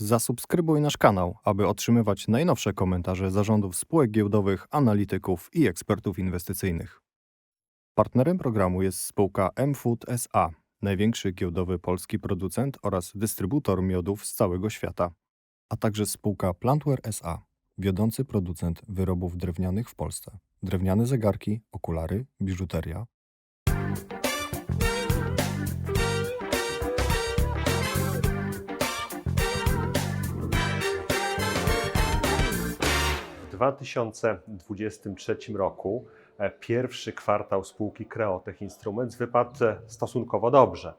Zasubskrybuj nasz kanał, aby otrzymywać najnowsze komentarze zarządów spółek giełdowych, analityków i ekspertów inwestycyjnych. Partnerem programu jest spółka M-Food SA, największy giełdowy polski producent oraz dystrybutor miodów z całego świata, a także spółka Plantware SA, wiodący producent wyrobów drewnianych w Polsce. Drewniane zegarki, okulary, biżuteria, 2023 roku e, pierwszy kwartał spółki Creotech Instruments wypadł e, stosunkowo dobrze.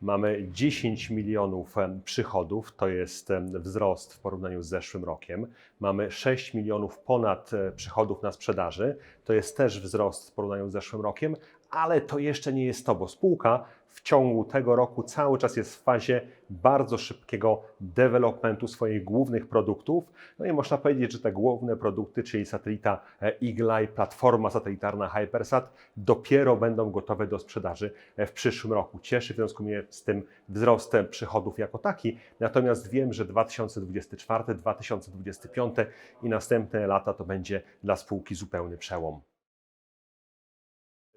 Mamy 10 milionów e, przychodów, to jest wzrost w porównaniu z zeszłym rokiem. Mamy 6 milionów ponad przychodów na sprzedaży, to jest też wzrost w porównaniu z zeszłym rokiem, ale to jeszcze nie jest to, bo spółka w ciągu tego roku cały czas jest w fazie bardzo szybkiego developmentu swoich głównych produktów. No i można powiedzieć, że te główne produkty, czyli satelita e, Eagle-Eye, platforma satelitarna Hypersat, dopiero będą gotowe do sprzedaży e, w przyszłym roku. Cieszy w związku mnie z tym wzrostem przychodów jako taki, natomiast wiem, że 2024, 2025 i następne lata to będzie dla spółki zupełny przełom.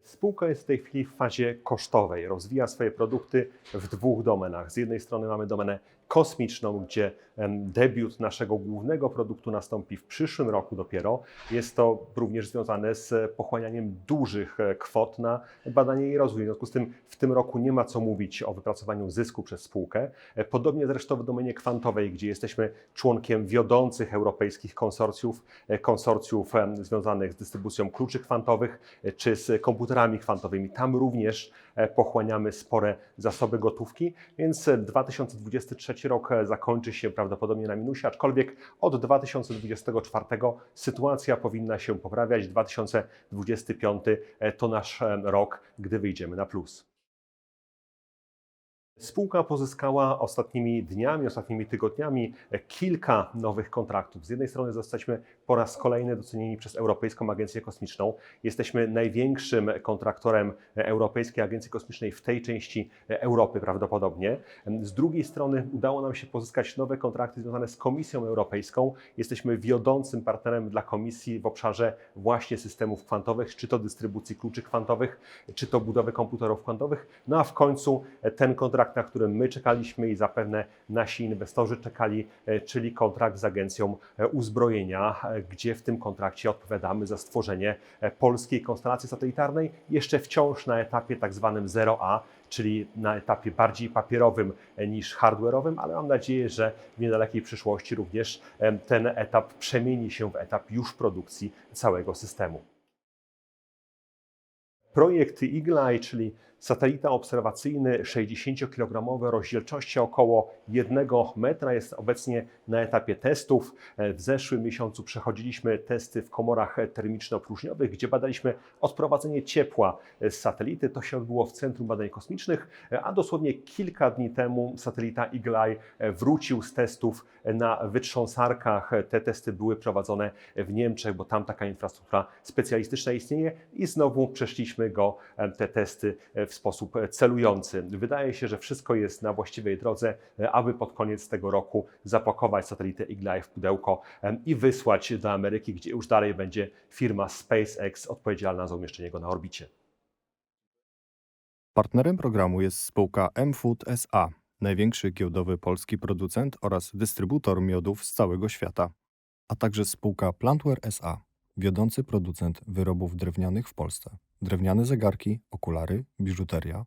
Spółka jest w tej chwili w fazie kosztowej. Rozwija swoje produkty w dwóch domenach. Z jednej strony mamy domenę kosmiczną, gdzie debiut naszego głównego produktu nastąpi w przyszłym roku dopiero. Jest to również związane z pochłanianiem dużych e, kwot na badanie i rozwój. W związku z tym w tym roku nie ma co mówić o wypracowaniu zysku przez spółkę. E, Podobnie zresztą w domenie kwantowej, gdzie jesteśmy członkiem wiodących europejskich konsorcjów, e, konsorcjów związanych z dystrybucją kluczy kwantowych czy z komputerami kwantowymi. Tam również e, pochłaniamy spore zasoby gotówki, więc e, 2023 rok e, zakończy się prawdopodobnie na minusie, aczkolwiek od 2024 sytuacja powinna się poprawiać. 2025 e, to nasz rok, gdy wyjdziemy na plus. Spółka pozyskała ostatnimi dniami, ostatnimi tygodniami kilka nowych kontraktów. Z jednej strony zostaliśmy po raz kolejny docenieni przez Europejską Agencję Kosmiczną. Jesteśmy największym kontraktorem Europejskiej Agencji Kosmicznej w tej części Europy prawdopodobnie. Z drugiej strony udało nam się pozyskać nowe kontrakty związane z Komisją Europejską. Jesteśmy wiodącym partnerem dla Komisji w obszarze właśnie systemów kwantowych, czy to dystrybucji kluczy kwantowych, czy to budowy komputerów kwantowych. No a w końcu ten kontrakt, na którym my czekaliśmy i zapewne nasi inwestorzy czekali, e, czyli kontrakt z Agencją e, Uzbrojenia, gdzie w tym kontrakcie odpowiadamy za stworzenie e, polskiej konstelacji satelitarnej, jeszcze wciąż na etapie tak zwanym 0A, czyli na etapie bardziej papierowym e, niż hardware'owym, ale mam nadzieję, że w niedalekiej przyszłości również em, ten etap przemieni się w etap już produkcji całego systemu. Projekt Eagle-Eye, czyli satelita obserwacyjny 60-kilogramowy, rozdzielczości około 1 metra, jest obecnie na etapie testów. W zeszłym miesiącu przechodziliśmy testy w komorach termiczno-próżniowych, gdzie badaliśmy odprowadzenie ciepła z satelity. To się odbyło w Centrum Badań Kosmicznych, a dosłownie kilka dni temu satelita Eagle-Eye e, wrócił z testów na wytrząsarkach. Te testy były prowadzone w Niemczech, bo tam taka infrastruktura specjalistyczna istnieje i znowu przeszliśmy go, te testy e, w sposób e, celujący. Wydaje się, że wszystko jest na właściwej drodze, e, aby pod koniec tego roku zapakować satelitę Eagle-Eye w pudełko i wysłać do Ameryki, gdzie już dalej będzie firma SpaceX odpowiedzialna za umieszczenie go na orbicie. Partnerem programu jest spółka M-Food SA, największy giełdowy polski producent oraz dystrybutor miodów z całego świata, a także spółka Plantware SA, wiodący producent wyrobów drewnianych w Polsce. Drewniane zegarki, okulary, biżuteria,